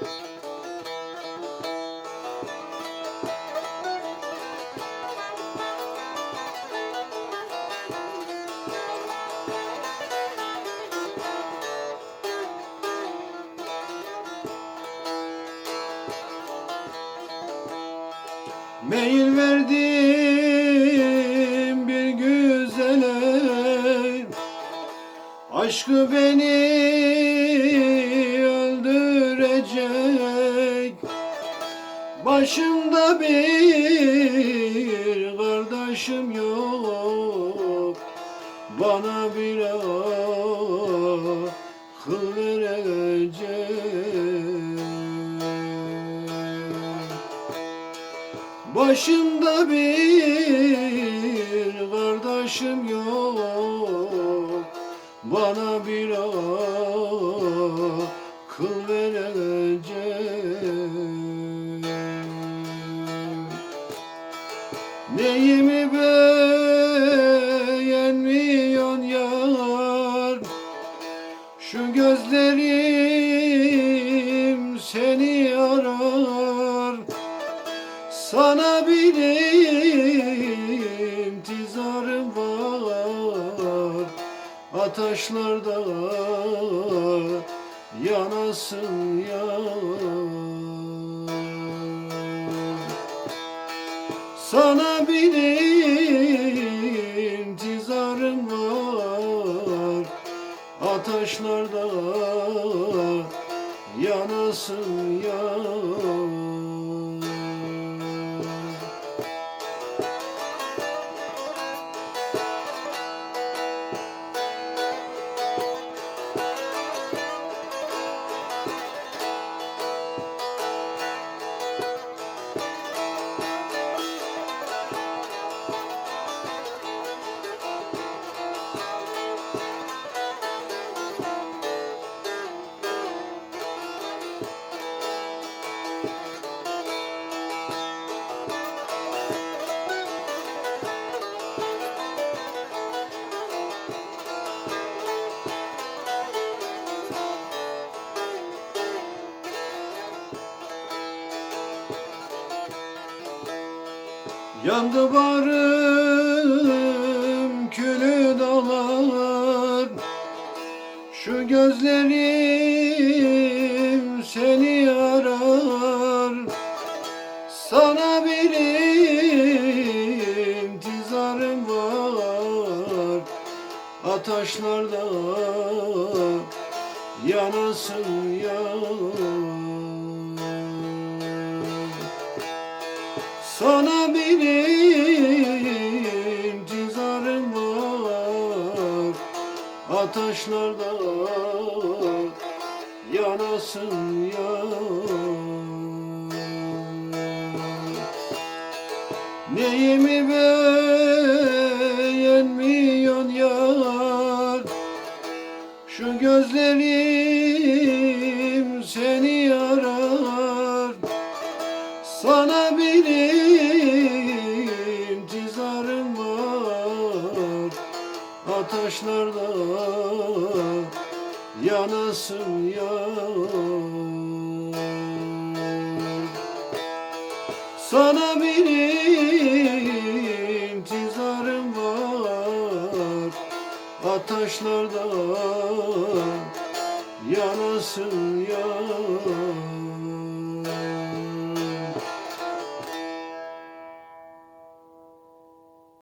Meyil verdim bir güzele. Aşkı beni Başımda bir kardeşim yok. Bana bir akıl verecek. Başımda bir kardeşim yok. Bana bir akıl verecek Neyimi beğenmiyorsun yar? Şu gözlerim seni arar. Sana bir intizarım var. Ataşlarda yanasın ya Sana bir intizarım var. Ataşlarda yanasın ya Yandı barım külü dağlar Şu gözlerim seni arar. Sana bir intizarım var. Ataşlarda yanasın ya sana bir intizarım var. Ataşlarda yanasın ya Neyimi beğenmiyorsun yar? Şu gözlerim seni arar sana bir intizarım var Ataşlarda yanasın ya Sana bir intizarım var Ataşlarda yanasın ya